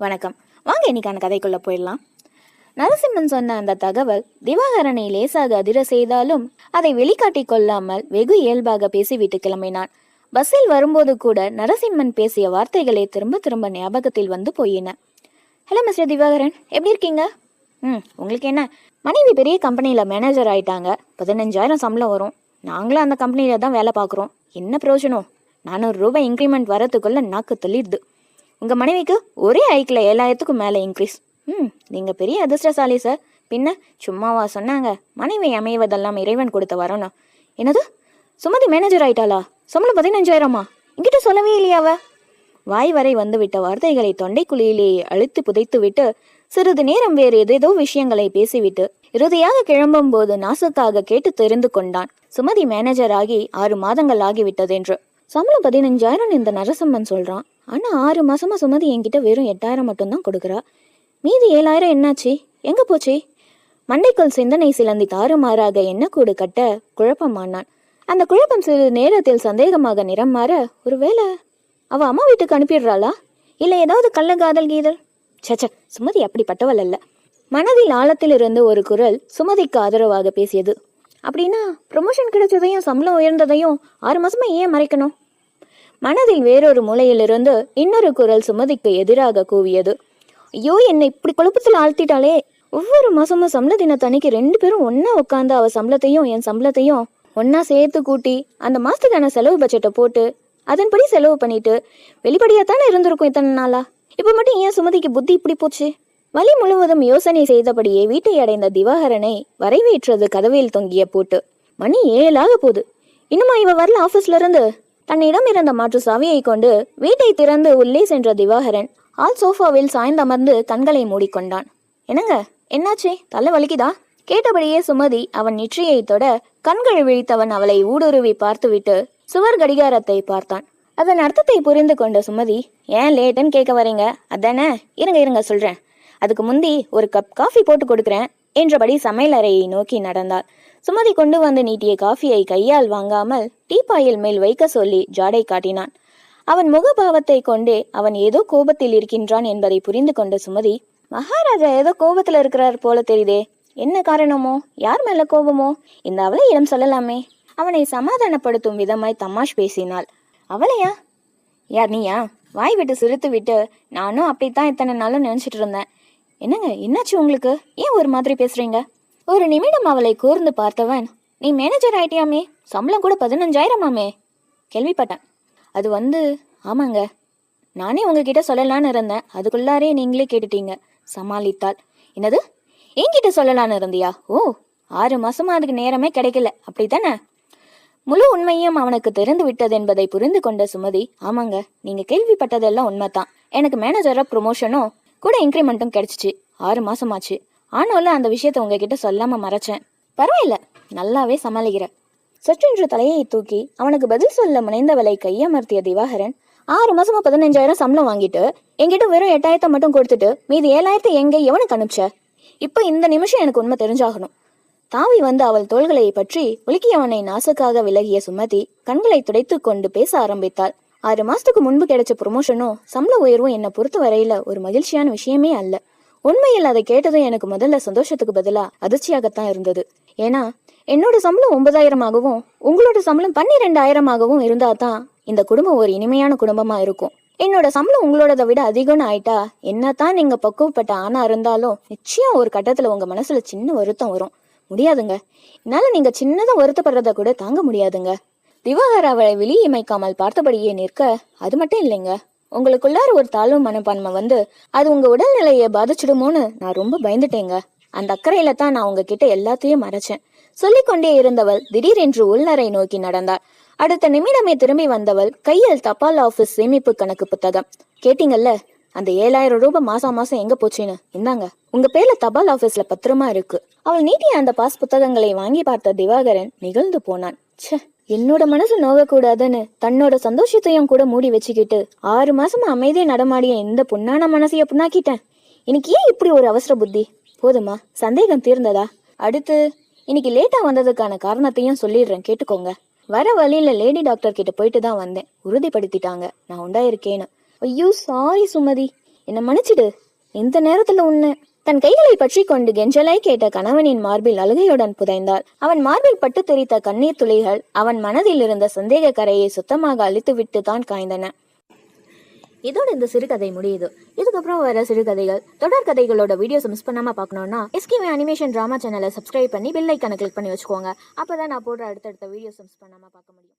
வணக்கம். வாங்க இன்னைக்கான கதைக்குள்ளே போயிடலாம். நரசிம்மன் சொன்ன அந்த தகவல் திவாகரனை லேசாக அதிர செய்தாலும் அதை வெளிக்காட்டி கொள்ளாமல் வெகு இயல்பாக பேசிவிட்டு கிளம்பினான். பஸ்ஸில் வரும்போது கூட நரசிம்மன் பேசிய வார்த்தைகளே திரும்ப திரும்ப ஞாபகத்தில் வந்து போயின. Hello mister Divakaran. எப்படி இருக்கீங்க? ம் உங்களுக்கு என்ன? மனைவி பெரிய கம்பெனியில் மேனேஜர் ஆயிட்டாங்க. பதினஞ்சாயிரம் சம்பளம் வரும். நாங்களும் அந்த கம்பெனியில் தான் வேலை பார்க்குறோம். என்ன பிரயோஜனம்? நானூறு ரூபாய் இன்க்ரிமெண்ட் வரதுக்குள்ள நாக்கு தள்ளிடுது. உங்கள் மனைவிக்கு ஒரே ஐக்கில் ஏழாயிரத்துக்கும் மேலே இன்க்ரீஸ் ம் நீங்கள் பெரிய அதிர்ஷ்டசாலி சார் பின்ன சும்மாவா சொன்னாங்க மனைவி அமைவதெல்லாம் இறைவன் கொடுத்த வரணும். என்னது? சுமதி மேனேஜர் ஆயிட்டாளா? சம்பளம் பதினஞ்சாயிரமா? என்கிட்ட சொல்லவே இல்லையாவ வாய் வரை வந்துவிட்ட வார்த்தைகளை தொண்டைக்குழியிலேயே அழுத்தி புதைத்துவிட்டு சிறிது நேரம் வேறு ஏதேதோ விஷயங்களை பேசிவிட்டு இறுதியாக கிளம்பும் போது நாசுக்காக கேட்டு தெரிந்து கொண்டான். சுமதி மேனேஜர் ஆகி ஆறு மாதங்கள் ஆகிவிட்டதென்று சம்பளம் பதினஞ்சாயிரம் இந்த நரசிம்மன் சொல்றான். ஆனால் ஆறு மாதமாக சுமதி என்கிட்ட வெறும் எட்டாயிரம் மட்டும்தான் கொடுக்குறா. மீதி ஏழாயிரம் என்னாச்சு? எங்கே போச்சு? மண்டைக்குள் சிந்தனை சிலந்தி தாறுமாறாக என்ன கூடு கட்ட குழப்பமானான் அந்த குழப்பம் சிறிது நேரத்தில் சந்தேகமாக நிறம் மாற ஒருவேளை அவ அம்மா வீட்டுக்கு அனுப்பிடுறாளா? இல்லை ஏதாவது கள்ளக்காதல் கீதல் சச்ச சுமதி அப்படிப்பட்டவள் அல்ல. மனதில் ஆழத்தில் இருந்து ஒரு குரல் சுமதிக்கு ஆதரவாக பேசியது. அப்படின்னா ப்ரொமோஷன் கிடைச்சதையும் சம்பளம் உயர்ந்ததையும் ஆறு மாசமா ஏன் மறைக்கணும்? மனதில் வேறொரு மூலையிலிருந்து இன்னொரு குரல் சுமதிக்கு எதிராக கூவியது. ஐயோ என்னை இப்படி குழப்பத்தில் ஆழ்த்திட்டாளே. ஒவ்வொரு மாசமும் சம்பள தினத்தன்னைக்கு ரெண்டு பேரும் ஒன்னா உட்காந்து அவ சம்பளத்தையும் என் சம்பளத்தையும் ஒன்னா சேர்த்து கூட்டி அந்த மாசத்துக்கான செலவு பட்ஜெட்டை போட்டு அதன்படி செலவு பண்ணிட்டு வெளிப்படையா தானே இருந்திருக்கும் இத்தனை நாளா? இப்ப மட்டும் ஏன் சுமதிக்கு புத்தி இப்படி போச்சு? வழி முழுவதும் யோசனை செய்தபடியே வீட்டை அடைந்த திவாகரனை வரவேற்றது கதவையில் தொங்கிய போட்டு. மணி ஏழாக போகுது. இன்னுமா இவ வரல ஆபீஸ்ல இருந்து? தன்னிடம் இருந்த மாற்று சாவியை கொண்டு வீட்டை திறந்து உள்ளே சென்ற திவாகரன் ஆள் சோஃபாவில் சாய்ந்தமர்ந்து கண்களை மூடிக்கொண்டான். என்னங்க? என்னாச்சே? தலை வலிக்குதா? கேட்டபடியே சுமதி அவன் நெற்றியை தொட கண்கள் விழித்தவன் அவளை ஊடுருவி பார்த்துவிட்டு சுவர் கடிகாரத்தை பார்த்தான். அதன் அர்த்தத்தை புரிந்து கொண்ட சுமதி ஏன் லேட்டுன்னு கேட்க வரீங்க? அதானே? இருங்க இருங்க சொல்றேன். அதுக்கு முந்தி ஒரு கப் காஃபி போட்டு கொடுக்குறேன் என்றபடி சமையலறையை நோக்கி நடந்தாள். சுமதி கொண்டு வந்து நீட்டிய காஃபியை கையால் வாங்காமல் டீப்பாயில் மேல் வைக்க சொல்லி ஜாடை காட்டினான். அவன் முகபாவத்தை கொண்டே அவன் ஏதோ கோபத்தில் இருக்கின்றான் என்பதை புரிந்து கொண்ட சுமதி மகாராஜா ஏதோ கோபத்தில் இருக்கிறார் போல தெரியுதே. என்ன காரணமோ? யார் மேல கோபமோ? இந்த அவளை இடம் சொல்லலாமே. அவனை சமாதானப்படுத்தும் விதமாய் தமாஷ் பேசினாள். அவளையா? யார் நீயா? வாய் விட்டு சிரித்து விட்டு நானும் அப்படித்தான் இத்தனை நாளும் நினைச்சிட்டு இருந்தேன். என்னங்க என்னாச்சு உங்களுக்கு? ஏன் ஒரு மாதிரி பேசுறீங்க? ஒரு நிமிடம் அவளை கூர்ந்து பார்த்தவன் நீ மேனேஜர் ஆயிட்டியாமே? சம்பளம் கூட பதினஞ்சாயிரமாமே? கேள்விப்பட்டேன். அது வந்து ஆமாங்க. நானே உங்ககிட்ட சொல்லலான்னு இருந்தேன். அதுக்குள்ளாரே நீங்களே கேட்டுட்டீங்க. சமாளித்தாள். என்னது? என்கிட்ட சொல்லலான்னு இருந்தியா? ஓ ஆறு மாசமா அதுக்கு நேரமே கிடைக்கல. அப்படித்தானே? முழு உண்மையும் அவனுக்கு தெரிந்து விட்டது என்பதை புரிந்து கொண்ட சுமதி ஆமாங்க நீங்க கேள்விப்பட்டதெல்லாம் உண்மைதான். எனக்கு மேனேஜரா ப்ரொமோஷனும் கூட இன்க்ரிமெண்ட்டும் கிடைச்சிச்சு. ஆறு மாசமாச்சு. ஆனாலும் அந்த விஷயத்த உங்ககிட்ட சொல்லாம மறைச்சேன். பரவாயில்ல நல்லாவே சமாளிக்கிற சற்றென்று தலையை தூக்கி அவனுக்கு பதில் சொல்ல முனைந்தவளை கையமர்த்திய திவாகரன் ஆறு மாசமா பதினஞ்சாயிரம் சம்பளம் வாங்கிட்டு என்கிட்ட வெறும் எட்டாயிரத்தை மட்டும் கொடுத்துட்டு மீதி ஏழாயிரத்தை எங்க எவனுக்கு அனுப்பிச்ச? இப்ப இந்த நிமிஷம் எனக்கு உண்மை தெரிஞ்சாகணும். தாவி வந்து அவள் தோள்களை பற்றி உலுக்கியவனை நாசுக்காக விலகிய சுமதி கண்களை துடைத்து கொண்டு பேச ஆரம்பித்தாள். ஆறு மாசத்துக்கு முன்பு கிடைச்ச ப்ரொமோஷனும் சம்பள உயர்வும் என்னை பொறுத்த வரையில ஒரு மகிழ்ச்சியான விஷயமே அல்ல. உண்மையில் அதை கேட்டதும் எனக்கு முதல்ல சந்தோஷத்துக்கு பதிலா அதிர்ச்சியாகத்தான் இருந்தது. ஏன்னா என்னோட சம்பளம் ஒன்பதாயிரமாகவும் உங்களோட சம்பளம் பன்னிரெண்டாயிரமாகவும் இருந்தா தான் இந்த குடும்பம் ஒரு இனிமையான குடும்பமா இருக்கும். என்னோட சம்பளம் உங்களோடத விட அதிகம்னு ஆயிட்டா என்னதான் நீங்க பக்குவப்பட்ட ஆனா இருந்தாலும் நிச்சயம் ஒரு கட்டத்துல உங்க மனசுல சின்ன வருத்தம் வரும். முடியாதுங்க. என்னால நீங்க சின்னதா வருத்தப்படுறத கூட தாங்க முடியாதுங்க. திவாகர் அவளை வெளியிமைக்காமல் பார்த்தபடியே நிற்க அது மட்டும் இல்லைங்க. உங்களுக்குள்ளார ஒரு தாழ்வு மனப்பான்மை வந்து அது உங்க உடல்நிலையை பாதிச்சிடுமோன்னு நான் ரொம்ப பயந்துட்டேங்க. அந்த அக்கறையில தான் நான் உங்ககிட்ட எல்லாத்தையும் மறைச்சேன். சொல்லிக்கொண்டே இருந்தவள் திடீரென்று உள்நரை நோக்கி நடந்தாள். அடுத்த நிமிடமே திரும்பி வந்தவள் கையில் தபால் ஆபீஸ் சேமிப்பு கணக்கு புத்தகம். கேட்டீங்கல்ல அந்த ஏழாயிரம் ரூபாய் மாசம் மாசம் எங்க போச்சுன்னு? இந்தாங்க உங்க பேர்ல தபால் ஆபீஸ்ல பத்திரமா இருக்கு. அவள் நீட்டிய அந்த பாஸ் புத்தகங்களை வாங்கி பார்த்த திவாகரன் நிகழ்ந்து போனான். ச்சே. என்னோட மனசு நோகக்கூடாதுன்னு தன்னோட சந்தோஷத்தையும் கூட மூடி வச்சுக்கிட்டு ஆறு மாசமா அமைதியை நடமாடிய இந்த புண்ணான மனசைய புண்ணாக்கிட்டேன். எனக்கு ஏன் இப்படி ஒரு அவசர புத்தி? போதுமா சந்தேகம் தீர்ந்ததா? அடுத்து இன்னைக்கு லேட்டா வந்ததுக்கான காரணத்தையும் சொல்லிடுறேன் கேட்டுக்கோங்க. வர வழியில லேடி டாக்டர் கிட்ட போயிட்டு தான் வந்தேன். உறுதிப்படுத்திட்டாங்க. நான் உண்டாயிருக்கேன்னு. ஐயோ சாரி சுமதி. என்னை மன்னிச்சிடு. இந்த நேரத்துல உன்ன தன் கைகளை பற்றி கொண்டு கெஞ்சலாய் கேட்ட கணவனின் மார்பில் அழுகையுடன் புதைந்தாள். அவன் மார்பில் பட்டு தெரித்த கண்ணீர் துளிகள் அவன் மனதில் இருந்த சந்தேக கரையை சுத்தமாக அழித்துவிட்டு தான் காய்ந்தன. இதோட இந்த சிறுகதை முடியுது. இதுக்கப்புறம் வர சிறுகதைகள் தொடர் கதைகளோட வீடியோஸ் மிஸ் பண்ணாம பார்க்கணும்னா எஸ்கிவி அனிமேஷன் டிராமா சேனலை சப்ஸ்கிரைப் பண்ணி பெல் ஐக்கனை கிளிக் பண்ணி வச்சுக்கோங்க. அப்பதான் நான் போடுற அடுத்தடுத்த வீடியோஸ் மிஸ் பண்ணாம பார்க்க முடியும்.